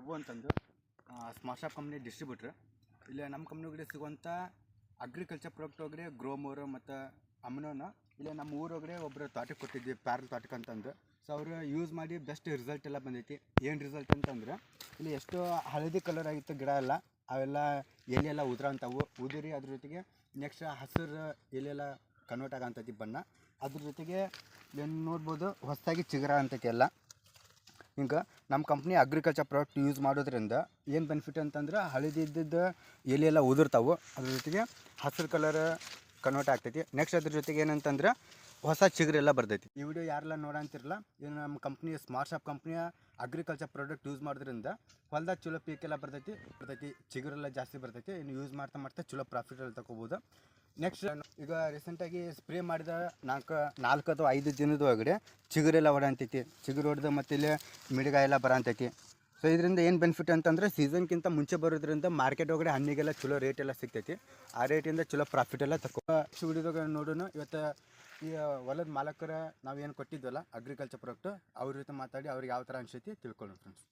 ಪ್ರಭು ಅಂತಂದು smart shop company distributor ಇಲ್ಲಿ ನಮ್ಮ ಕಂಪ್ನಿ ಒಳಗಡೆ ಸಿಗುವಂಥ ಅಗ್ರಿಕಲ್ಚರ್ ಪ್ರಾಡಕ್ಟ್ ಒಳಗಡೆ ಗ್ರೋಮೋರ್ ಮತ್ತು ಅಮ್ನೋನ ಇಲ್ಲ ನಮ್ಮ ಊರೊಳಗಡೆ ಒಬ್ಬರು ತೋಟಕ್ಕೆ ಕೊಟ್ಟಿದ್ವಿ ಪ್ಯಾರಲ್ ತೋಟಕ್ಕೆ ಅಂತಂದು. ಸೊ ಅವರು ಯೂಸ್ ಮಾಡಿ ಬೆಸ್ಟ್ ರಿಸಲ್ಟ್ ಎಲ್ಲ ಬಂದೈತಿ. ಏನು ರಿಸಲ್ಟ್ ಅಂತಂದ್ರೆ, ಇಲ್ಲಿ ಎಷ್ಟು ಹಳದಿ ಕಲರ್ ಆಗಿತ್ತು ಗಿಡ ಎಲ್ಲ, ಅವೆಲ್ಲ ಎಲೆ ಎಲ್ಲ ಉದ್ರಂಥವು ಉದುರಿ ಅದ್ರ ಜೊತೆಗೆ ನೆಕ್ಸ್ಟ್ ಹಸಿರು ಎಲೆಲ್ಲ ಕನ್ವರ್ಟ್ ಆಗಂತೈತಿ ಬಣ್ಣ. ಅದ್ರ ಜೊತೆಗೆ ಏನು ನೋಡ್ಬೋದು, ಹೊಸದಾಗಿ ಚಿಗರ ಅಂತೈತಿ ಎಲ್ಲ. ಹಿಂಗೆ ನಮ್ಮ ಕಂಪ್ನಿ ಅಗ್ರಿಕಲ್ಚರ್ ಪ್ರಾಡಕ್ಟ್ ಯೂಸ್ ಮಾಡೋದ್ರಿಂದ ಏನು ಬೆನಿಫಿಟ್ ಅಂತಂದ್ರೆ ಹಳದಿ ಇದ್ದಿದ್ದು ಎಲೆ ಎಲ್ಲ ಉದುರ್ತಾವು. ಅದ್ರ ಜೊತೆಗೆ ಹಸಿರು ಕಲರ್ ಕನ್ವರ್ಟ್ ಆಗ್ತೈತಿ. ನೆಕ್ಸ್ಟ್ ಅದ್ರ ಜೊತೆಗೆ ಏನಂತಂದ್ರೆ ಹೊಸ ಚಿಗುರೆಲ್ಲ ಬರ್ತೈತಿ. ಈ ವಿಡಿಯೋ ಯಾರೆಲ್ಲ ನೋಡಂತಿರಲ್ಲ ಇದು ನಮ್ಮ ಕಂಪ್ನಿ ಸ್ಮಾರ್ಟ್ ಶಾಪ್ ಕಂಪ್ನಿಯ ಅಗ್ರಿಕಲ್ಚರ್ ಪ್ರಾಡಕ್ಟ್ ಯೂಸ್ ಮಾಡೋದ್ರಿಂದ ಹೊಲ್ದಾಗ ಚಲೋ ಪೀಕೆಲ್ಲ ಬರ್ತೈತಿ ಬರ್ತೈತಿ, ಚಿಗುರೆಲ್ಲ ಜಾಸ್ತಿ ಬರ್ತೈತಿ. ಇನ್ನು ಯೂಸ್ ಮಾಡ್ತಾ ಮಾಡ್ತಾ ಚಲೋ ಪ್ರಾಫಿಟ್ ಅಲ್ಲಿ ತಗೋಬೋದು. ನೆಕ್ಸ್ಟ್ ಈಗ ರೀಸೆಂಟಾಗಿ ಸ್ಪ್ರೇ ಮಾಡಿದ ನಾಲ್ಕು ನಾಲ್ಕು ಅಥವಾ ಐದು ದಿನದ ಒಳಗಡೆ ಚಿಗುರೆಲ್ಲ ಹೊಡಂತೈತಿ ಚಿಗುರು ಹೊಡೆದು ಮತ್ತು ಇಲ್ಲಿ ಮಿಡಿಗಾಯ ಎಲ್ಲ ಬರಂತೈತಿ. ಸೊ ಇದರಿಂದ ಏನು ಬೆನಿಫಿಟ್ ಅಂತಂದ್ರೆ ಸೀಸನ್ಗಿಂತ ಮುಂಚೆ ಬರೋದ್ರಿಂದ ಮಾರ್ಕೆಟ್ ಒಳಗಡೆ ಹಣ್ಣಿಗೆಲ್ಲ ಚಲೋ ರೇಟ್ ಎಲ್ಲ ಸಿಗ್ತೈತಿ. ಆ ರೇಟಿಂದ ಚಲೋ ಪ್ರಾಫಿಟ್ ಎಲ್ಲ ತಗೋ ವಿಡಿಯೋದಾಗ ನೋಡೋಣ ಇವತ್ತು ಈ ಹೊಲದ ಮಾಲಕರ ನಾವು ಏನು ಕೊಟ್ಟಿದ್ವಲ್ಲ ಅಗ್ರಿಕಲ್ಚರ್ ಪ್ರಾಡಕ್ಟ್ ಅವ್ರ ಜೊತೆ ಮಾತಾಡಿ ಅವ್ರಿಗೆ ಯಾವ ಥರ ಅನಿಸೈತಿ ತಿಳ್ಕೊಳ್ಳೋಣ ಫ್ರೆಂಡ್ಸ್